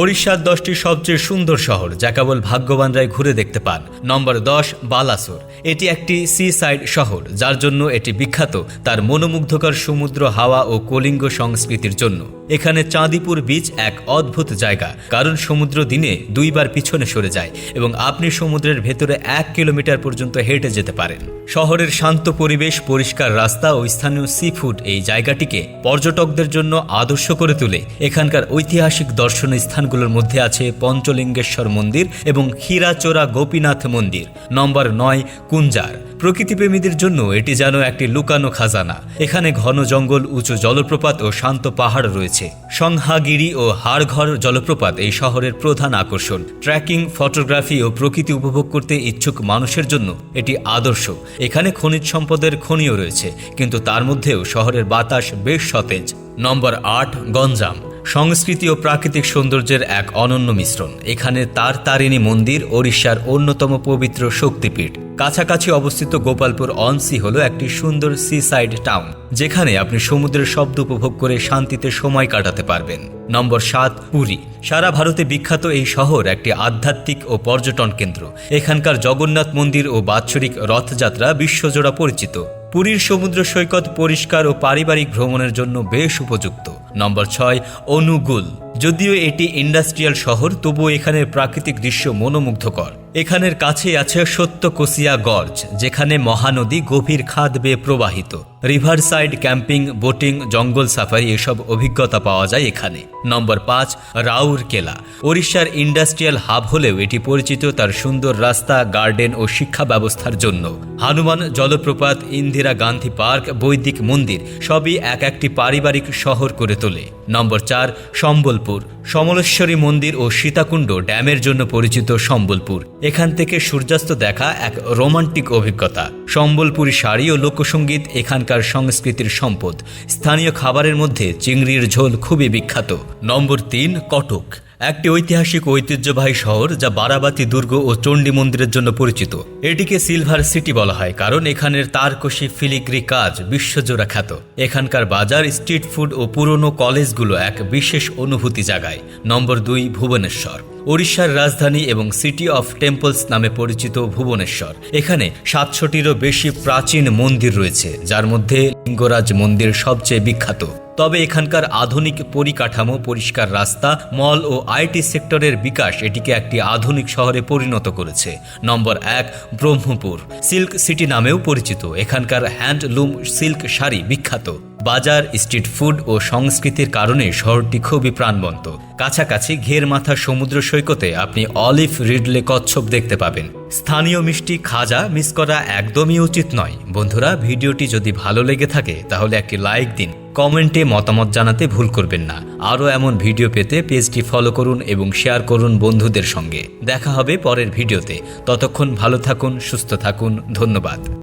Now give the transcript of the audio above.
ওড়িশার দশটি সবচেয়ে সুন্দর শহর, যা কেবল ভাগ্যবানরাই ঘুরে দেখতে পান। নম্বর দশ, বালাসোর। এটি একটি সি সাইড শহর, যার জন্য এটি বিখ্যাত তার মনোমুগ্ধকর সমুদ্র হাওয়া ও কলিঙ্গ সংস্কৃতির জন্য। এখানে চাঁদিপুর বিচ এক অদ্ভুত জায়গা, কারণ সমুদ্র দিনে দুইবার পিছনে সরে যায় এবং আপনি সমুদ্রের ভেতরে এক কিলোমিটার পর্যন্ত হেঁটে যেতে পারেন। শহরের শান্ত পরিবেশ, পরিষ্কার রাস্তা ও স্থানীয় সি ফুড এই জায়গাটিকে পর্যটকদের জন্য আদর্শ করে তুলে। এখানকার ঐতিহাসিক দর্শনীয় স্থানগুলোর মধ্যে আছে পঞ্চলিঙ্গেশ্বর মন্দির এবং ক্ষীরাচোরা গোপীনাথ মন্দির। নম্বর নয়, কুঞ্জার। প্রকৃতিপ্রেমীদের জন্য এটি যেন একটি লুকানো খাজানা। এখানে ঘন জঙ্গল, উঁচু জলপ্রপাত ও শান্ত পাহাড় রয়েছে। সংহাগিরি ও হাড়ঘর জলপ্রপাত এই শহরের প্রধান আকর্ষণ। ট্রেকিং ফটোগ্রাফি ও প্রকৃতি উপভোগ করতে ইচ্ছুক মানুষের জন্য এটি আদর্শ। এখানে খনিজ সম্পদের খনিও রয়েছে, কিন্তু তার মধ্যেও শহরের বাতাস বেশ সতেজ। নম্বর আট, গঞ্জাম। সংস্কৃতি ও প্রাকৃতিক সৌন্দর্যের এক অনন্য মিশ্রণ। এখানে তার তারিণী মন্দির, ওড়িশার অন্যতম পবিত্র শক্তিপীঠ। কাছাকাছি অবস্থিত গোপালপুর অনসি হল একটি সুন্দর সি সাইড টাউন যেখানে আপনি সমুদ্রের শব্দ উপভোগ করে শান্তিতে সময় কাটাতে পারবেন। নম্বর সাত, পুরী। সারা ভারতে বিখ্যাত এই শহর একটি আধ্যাত্মিক ও পর্যটন কেন্দ্র। এখানকার জগন্নাথ মন্দির ও বাৎসরিক রথযাত্রা বিশ্বজোড়া পরিচিত। পুরীর সমুদ্র সৈকত পরিষ্কার ও পারিবারিক ভ্রমণের জন্য বেশ উপযুক্ত। নম্বর ছয়, অনুগুল। যদিও এটি ইন্ডাস্ট্রিয়াল শহর, তবুও এখানের প্রাকৃতিক দৃশ্য মনোমুগ্ধকর। এখানের কাছে আছে সত্যকোসিয়া গর্জ, যেখানে মহানদী গভীর খাদ বেয়ে প্রবাহিত। River side camping, boating, jungle safari এসব অভিজ্ঞতা পাওয়া যায় এখানে। নম্বর পাঁচ, রাউর কেলা। ওড়িশার ইন্ডাস্ট্রিয়াল হাব হলেও এটি পরিচিত তার সুন্দর রাস্তা, গার্ডেন ও শিক্ষা ব্যবস্থার জন্য। হানুমান, জলপ্রপাত, ইন্দিরা গান্ধী পার্ক, বৈদিক মন্দির, সবই এক একটি পারিবারিক শহর করে তোলে। নম্বর চার, সম্বলপুর। সমলেশ্বরী মন্দির ও সীতাকুণ্ড ড্যামের জন্য পরিচিত সম্বলপুর। এখান থেকে সূর্যাস্ত দেখা এক রোমান্টিক অভিজ্ঞতা। সম্বলপুরী শাড়ি ও লোকসঙ্গীত এখানকার সংস্কৃতির সম্পদ। স্থানীয় খাবারের মধ্যে চিংড়ির ঝোল খুবই বিখ্যাত। নম্বর তিন, কটক। একটি ঐতিহাসিক ঐতিহ্যবাহী শহর যা বারাবাতি দুর্গ ও চণ্ডী মন্দিরের জন্য পরিচিত। এটিকে সিলভার সিটি বলা হয়, কারণ এখানের তারকশি ফিলিগ্রি কাজ বিশ্বজোড়া খ্যাত। এখানকার বাজার, স্ট্রিট ফুড ও পুরনো কলেজগুলো এক বিশেষ অনুভূতি জাগায়। নম্বর দুই, ভুবনেশ্বর। ওড়িশার রাজধানী এবং সিটি অফ টেম্পলস নামে পরিচিত ভুবনেশ্বর। এখানে সাতশোটিরও বেশি প্রাচীন মন্দির রয়েছে, যার মধ্যে লিঙ্গরাজ মন্দির সবচেয়ে বিখ্যাত। তবে এখানকার আধুনিক পরিকাঠামো, পরিষ্কার রাস্তা, মল ও আইটি সেক্টরের বিকাশ এটিকে একটি আধুনিক শহরে পরিণত করেছে। নম্বর এক, ব্রহ্মপুর। সিল্ক সিটি নামেও পরিচিত। এখানকার হ্যান্ডলুম সিল্ক শাড়ি বিখ্যাত। বাজার, স্ট্রিট ফুড ও সংস্কৃতির কারণে শহরটি খুবই প্রাণবন্ত। কাছাকাছি ঘের মাথা সমুদ্র সৈকতে আপনি অলিভ রিডলে কচ্ছপ দেখতে পাবেন। স্থানীয় মিষ্টি খাজা মিস করা একদমই উচিত নয়। বন্ধুরা, ভিডিওটি যদি ভালো লেগে থাকে, তাহলে একটি লাইক দিন। কমেন্টে মতামত জানাতে ভুল করবেন না। আরও এমন ভিডিও পেতে পেজটি ফলো করুন এবং শেয়ার করুন বন্ধুদের সঙ্গে। দেখা হবে পরের ভিডিওতে। ততক্ষণ ভালো থাকুন, সুস্থ থাকুন। ধন্যবাদ।